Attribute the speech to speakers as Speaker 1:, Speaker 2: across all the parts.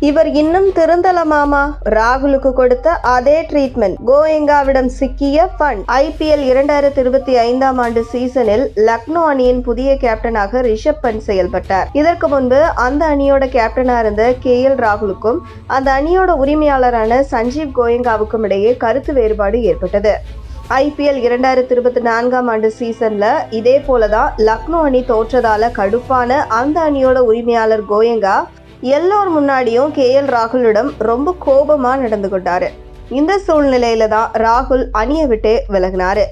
Speaker 1: இவர் இன்னும் திருந்தல மாமா. ராகுலுக்கு கொடுத்த அதே ட்ரீட்மெண்ட் கோயங்காவிடம் சிக்கிய ஃபன். ஐபிஎல் இரண்டாயிரத்தி இருபத்தி ஐந்தாம் ஆண்டு சீசனில் லக்னோ அணியின் புதிய கேப்டனாக ரிஷப் பண்ட் செயல்பட்டார். இதற்கு முன்பு அந்த அணியோட கேப்டனா இருந்த கே எல் ராகுலுக்கும் அந்த அணியோட உரிமையாளரான சஞ்சீவ் கோயங்காவுக்கும் இடையே கருத்து வேறுபாடு ஏற்பட்டது. ஐபிஎல் இரண்டாயிரத்தி இருபத்தி நான்காம் ஆண்டு சீசன்ல இதே போலதான் லக்னோ அணி தோற்றதால கடுப்பான அந்த அணியோட உரிமையாளர் கோயங்கா எல்லோர் முன்னாடியும் கே எல் ராகுலிடம் ரொம்ப கோபமாக நடந்து கொண்டார். இந்த சூழ்நிலையில தான் ராகுல் அணியை விட்டே விலகினாரு.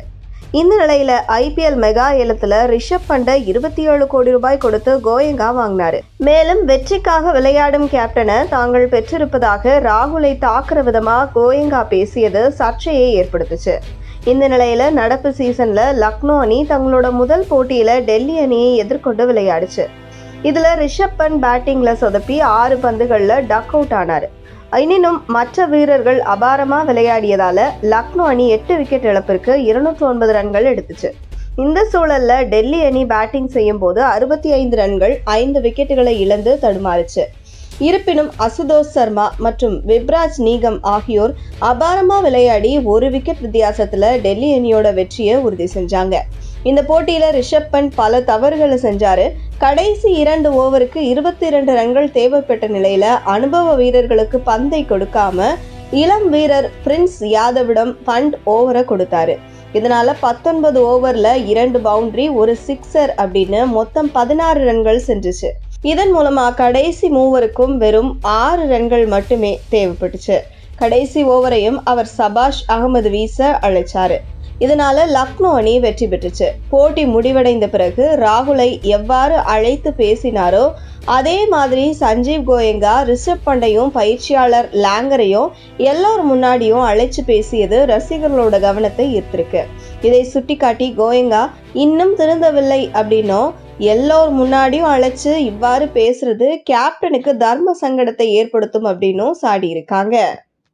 Speaker 1: இந்த நிலையில ஐபிஎல் மெகா ஏலத்துல ரிஷப் பண்டை இருபத்தி ஏழு கோடி ரூபாய் கொடுத்து கோயங்கா வாங்கினாரு. மேலும் வெற்றிக்காக விளையாடும் கேப்டனை தாங்கள் பெற்றிருப்பதாக ராகுலை தாக்குற விதமா கோயங்கா பேசியது சர்ச்சையை ஏற்படுத்துச்சு. இந்த நிலையில நடப்பு சீசன்ல லக்னோ அணி தங்களோட முதல் போட்டியில டெல்லி அணியை எதிர்கொண்டு விளையாடுச்சு. இதில் ரிஷப் பண்ட் பேட்டிங்கில் சொதப்பி ஆறு பந்துகளில் டக் அவுட் ஆனார். எனினும் மற்ற வீரர்கள் அபாரமாக விளையாடியதால் லக்னோ அணி எட்டு விக்கெட் இழப்பிற்கு இருநூற்றி ஒன்பது ரன்கள் எடுத்துச்சு. இந்த சூழலில் டெல்லி அணி பேட்டிங் செய்யும் போது அறுபத்தி ஐந்து ரன்கள் ஐந்து விக்கெட்டுகளை இழந்து தடுமாறுச்சு. இருப்பினும் அசுதோஷ் சர்மா மற்றும் விப்ராஜ் நீகம் ஆகியோர் அபாரமாக விளையாடி ஒரு விக்கெட் வித்தியாசத்தில் டெல்லி அணியோட வெற்றியை உறுதி செஞ்சாங்க. இந்த போட்டியில் ரிஷப் பண்ட் பல தவறுகளை செஞ்சாரு. கடைசி இரண்டு ஓவருக்கு இருபத்தி இரண்டு ரன்கள் தேவைப்பட்ட நிலையில அனுபவ வீரர்களுக்கு பந்தை கொடுக்காம இளம் வீரர் பிரின்ஸ் யாதவிடம் பண்ட் ஓவரை கொடுத்தாரு. இதனால பத்தொன்பது ஓவர்ல இரண்டு பவுண்டரி ஒரு சிக்ஸர் அப்படின்னு மொத்தம் பதினாறு ரன்கள் சென்றுச்சு. இதன் மூலமா கடைசி மூவருக்கும் வெறும் ஆறு ரன்கள் மட்டுமே தேவைப்பட்டுச்சு. கடைசி ஓவரையும் அவர் சபாஷ் அகமது வீச அழைச்சாரு. இதனால லக்னோ அணி வெற்றி பெற்றுச்சு. போட்டி முடிவடைந்த பிறகு ராகுலை எவ்வாறு அழைத்து பேசினாரோ அதே மாதிரி சஞ்சீவ் கோயங்கா ரிஷப் பண்டையும் பயிற்சியாளர் லாங்கரையும் எல்லார் முன்னாடியும் அழைச்சு பேசியது ரசிகர்களோட கவனத்தை ஈர்த்திருக்கு. இதை சுட்டிக்காட்டி கோயங்கா இன்னும் திருந்தவில்லை அப்படின்னும். எல்லோர் முன்னாடியும் அழைச்சு இவ்வாறு பேசுறது கேப்டனுக்கு தர்ம சங்கடத்தை ஏற்படுத்தும் அப்படின்னும் சாடி இருக்காங்க